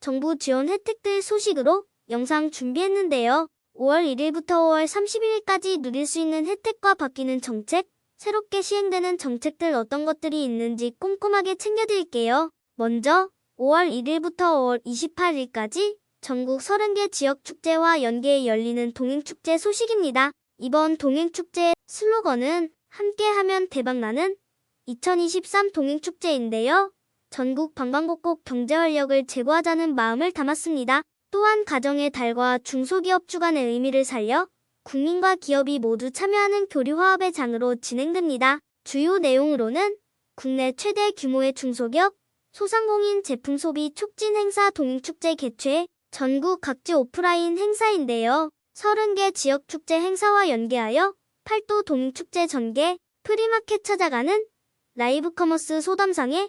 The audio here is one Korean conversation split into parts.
정부 지원 혜택들 소식으로 영상 준비했는데요. 5월 1일부터 5월 31일까지 누릴 수 있는 혜택과 바뀌는 정책, 새롭게 시행되는 정책들 어떤 것들이 있는지 꼼꼼하게 챙겨드릴게요. 먼저 5월 1일부터 5월 28일까지 전국 30개 지역 축제와 연계해 열리는 동행축제 소식입니다. 이번 동행축제의 슬로건은 함께하면 대박나는 2023 동행축제인데요. 전국 방방곡곡 경제활력을 제고하자는 마음을 담았습니다. 또한 가정의 달과 중소기업 주간의 의미를 살려 국민과 기업이 모두 참여하는 교류화합의 장으로 진행됩니다. 주요 내용으로는 국내 최대 규모의 중소기업, 소상공인 제품 소비 촉진 행사 동행축제 개최, 전국 각지 오프라인 행사인데요. 30개 지역 축제 행사와 연계하여 팔도 동행축제 전개, 프리마켓 찾아가는 라이브 커머스 소담상에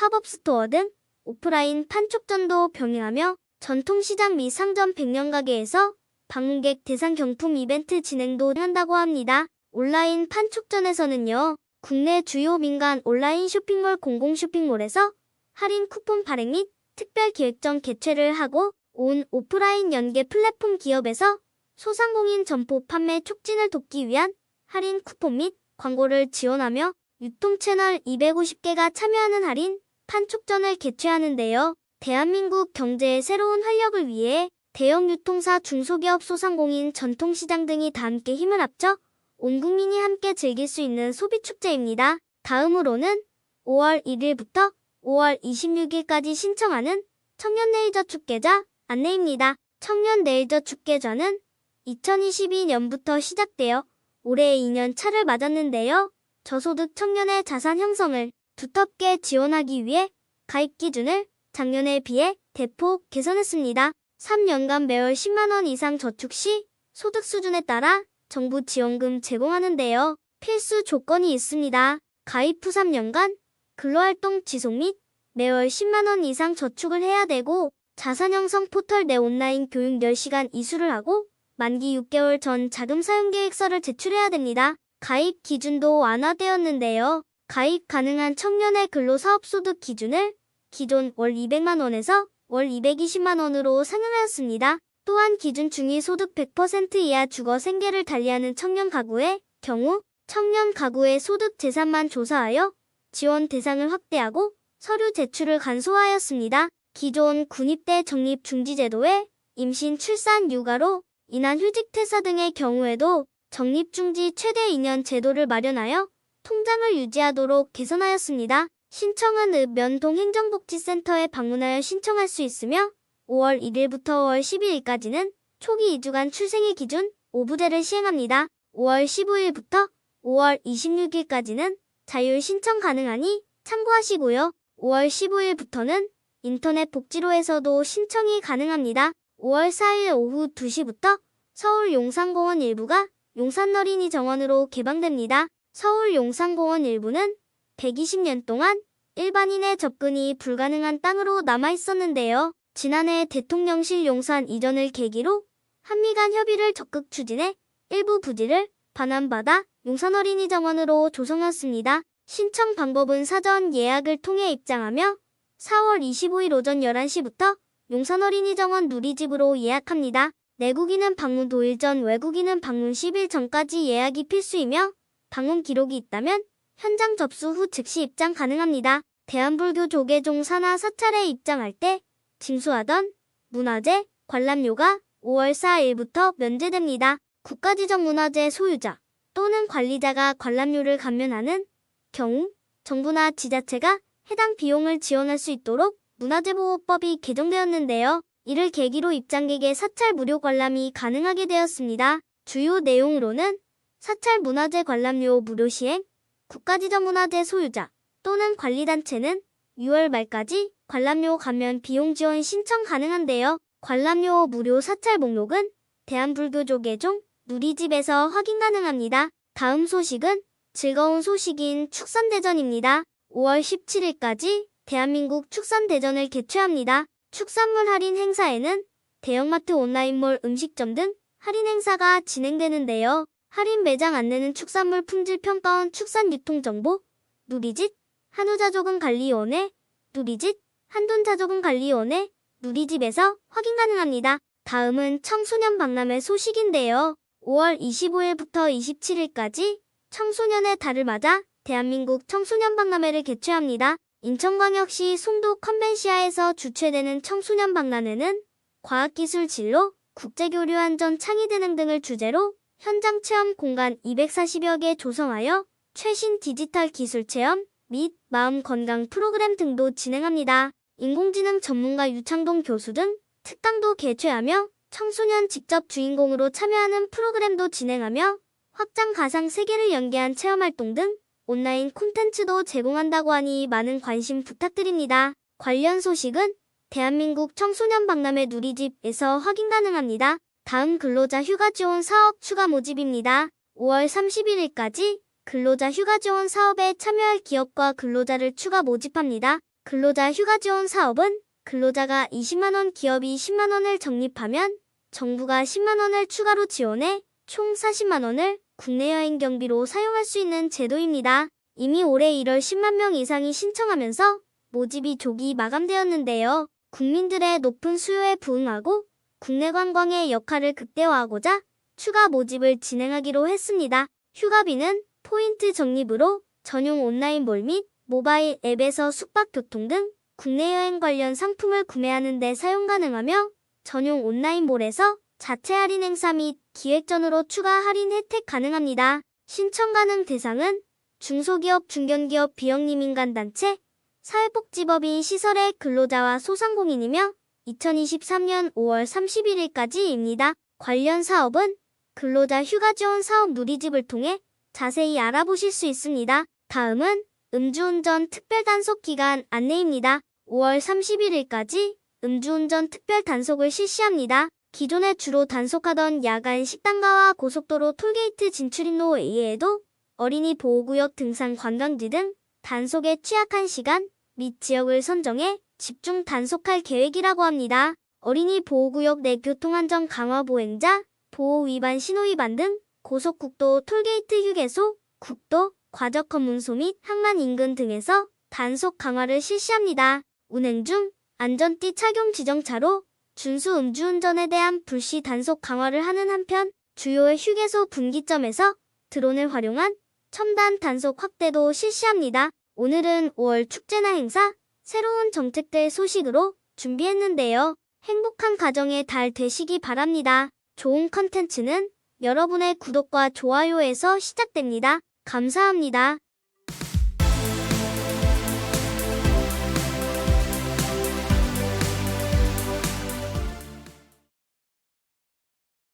팝업 스토어 등 오프라인 판촉전도 병행하며 전통시장 및 상점 100년 가게에서 방문객 대상 경품 이벤트 진행도 한다고 합니다. 온라인 판촉전에서는요. 국내 주요 민간 온라인 쇼핑몰 공공 쇼핑몰에서 할인 쿠폰 발행 및 특별 기획전 개최를 하고 온 오프라인 연계 플랫폼 기업에서 소상공인 점포 판매 촉진을 돕기 위한 할인 쿠폰 및 광고를 지원하며 유통 채널 250개가 참여하는 할인 판촉전을 개최하는데요. 대한민국 경제의 새로운 활력을 위해 대형 유통사 중소기업 소상공인 전통시장 등이 다 함께 힘을 합쳐 온 국민이 함께 즐길 수 있는 소비축제입니다. 다음으로는 5월 1일부터 5월 26일까지 신청하는 청년 레이저 축제자 안내입니다. 청년 레이저 축제자는 2022년부터 시작되어 올해 2년 차를 맞았는데요. 저소득 청년의 자산 형성을 두텁게 지원하기 위해 가입 기준을 작년에 비해 대폭 개선했습니다. 3년간 매월 10만 원 이상 저축 시 소득 수준에 따라 정부 지원금 제공하는데요. 필수 조건이 있습니다. 가입 후 3년간 근로활동 지속 및 매월 10만 원 이상 저축을 해야 되고 자산 형성 포털 내 온라인 교육 10시간 이수를 하고 만기 6개월 전 자금 사용 계획서를 제출해야 됩니다. 가입 기준도 완화되었는데요. 가입 가능한 청년의 근로사업소득 기준을 기존 월 200만 원에서 월 220만 원으로 상향하였습니다. 또한 기준 중위 소득 100% 이하 주거 생계를 달리하는 청년 가구의 경우 청년 가구의 소득 재산만 조사하여 지원 대상을 확대하고 서류 제출을 간소화하였습니다. 기존 군입대 적립 중지 제도에 임신, 출산, 육아로 인한 휴직 퇴사 등의 경우에도 적립 중지 최대 2년 제도를 마련하여 통장을 유지하도록 개선하였습니다. 신청은 읍면동 행정복지센터에 방문하여 신청할 수 있으며 5월 1일부터 5월 12일까지는 초기 2주간 출생의 기준 5부제를 시행합니다. 5월 15일부터 5월 26일까지는 자율 신청 가능하니 참고하시고요. 5월 15일부터는 인터넷 복지로에서도 신청이 가능합니다. 5월 4일 오후 2시부터 서울 용산공원 일부가 용산어린이 정원으로 개방됩니다. 서울 용산공원 일부는 120년 동안 일반인의 접근이 불가능한 땅으로 남아 있었는데요. 지난해 대통령실 용산 이전을 계기로 한미 간 협의를 적극 추진해 일부 부지를 반환받아 용산 어린이 정원으로 조성했습니다. 신청 방법은 사전 예약을 통해 입장하며 4월 25일 오전 11시부터 용산 어린이 정원 누리집으로 예약합니다. 내국인은 방문 도일 전, 외국인은 방문 10일 전까지 예약이 필수이며 방문 기록이 있다면 현장 접수 후 즉시 입장 가능합니다. 대한불교 조계종 산하 사찰에 입장할 때 징수하던 문화재, 관람료가 5월 4일부터 면제됩니다. 국가지정 문화재 소유자 또는 관리자가 관람료를 감면하는 경우 정부나 지자체가 해당 비용을 지원할 수 있도록 문화재보호법이 개정되었는데요. 이를 계기로 입장객의 사찰 무료 관람이 가능하게 되었습니다. 주요 내용으로는 사찰 문화재 관람료 무료 시행, 국가지정문화재 소유자 또는 관리단체는 6월 말까지 관람료 감면 비용 지원 신청 가능한데요. 관람료 무료 사찰 목록은 대한불교조계종 누리집에서 확인 가능합니다. 다음 소식은 즐거운 소식인 축산대전입니다. 5월 17일까지 대한민국 축산대전을 개최합니다. 축산물 할인 행사에는 대형마트 온라인몰 음식점 등 할인 행사가 진행되는데요. 할인 매장 안내는 축산물 품질 평가원 축산 유통정보, 누리짓, 한우자조금관리원회, 누리짓, 한돈자조금관리원회, 누리집에서 확인 가능합니다. 다음은 청소년 박람회 소식인데요. 5월 25일부터 27일까지 청소년의 달을 맞아 대한민국 청소년 박람회를 개최합니다. 인천광역시 송도 컨벤시아에서 주최되는 청소년 박람회는 과학기술 진로, 국제교류 안전 창의 대능 등을 주제로 현장 체험 공간 240여 개 조성하여 최신 디지털 기술 체험 및 마음 건강 프로그램 등도 진행합니다. 인공지능 전문가 유창동 교수 등 특강도 개최하며 청소년 직접 주인공으로 참여하는 프로그램도 진행하며 확장 가상 세계를 연계한 체험 활동 등 온라인 콘텐츠도 제공한다고 하니 많은 관심 부탁드립니다. 관련 소식은 대한민국 청소년 박람회 누리집에서 확인 가능합니다. 다음 근로자 휴가 지원 사업 추가 모집입니다. 5월 31일까지 근로자 휴가 지원 사업에 참여할 기업과 근로자를 추가 모집합니다. 근로자 휴가 지원 사업은 근로자가 20만원 기업이 10만원을 적립하면 정부가 10만원을 추가로 지원해 총 40만원을 국내 여행 경비로 사용할 수 있는 제도입니다. 이미 올해 1월 10만 명 이상이 신청하면서 모집이 조기 마감되었는데요. 국민들의 높은 수요에 부응하고 국내 관광의 역할을 극대화하고자 추가 모집을 진행하기로 했습니다. 휴가비는 포인트 적립으로 전용 온라인 몰 및 모바일 앱에서 숙박 교통 등 국내 여행 관련 상품을 구매하는 데 사용 가능하며 전용 온라인 몰에서 자체 할인 행사 및 기획전으로 추가 할인 혜택 가능합니다. 신청 가능 대상은 중소기업, 중견기업, 비영리민간단체, 사회복지법인 시설의 근로자와 소상공인이며 2023년 5월 31일까지입니다. 관련 사업은 근로자 휴가 지원 사업 누리집을 통해 자세히 알아보실 수 있습니다. 다음은 음주운전 특별 단속 기간 안내입니다. 5월 31일까지 음주운전 특별 단속을 실시합니다. 기존에 주로 단속하던 야간 식당가와 고속도로 톨게이트 진출인로 외에도 어린이 보호구역 등산 관광지 등 단속에 취약한 시간 및 지역을 선정해 집중 단속할 계획이라고 합니다. 어린이 보호구역 내 교통안전 강화 보행자, 보호 위반 신호 위반 등 고속국도 톨게이트 휴게소, 국도, 과적 검문소 및 항만 인근 등에서 단속 강화를 실시합니다. 운행 중 안전띠 착용 지정차로 준수 음주운전에 대한 불시 단속 강화를 하는 한편 주요의 휴게소 분기점에서 드론을 활용한 첨단 단속 확대도 실시합니다. 오늘은 5월 축제나 행사, 새로운 정책들 소식으로 준비했는데요. 행복한 가정의 달 되시기 바랍니다. 좋은 컨텐츠는 여러분의 구독과 좋아요에서 시작됩니다. 감사합니다.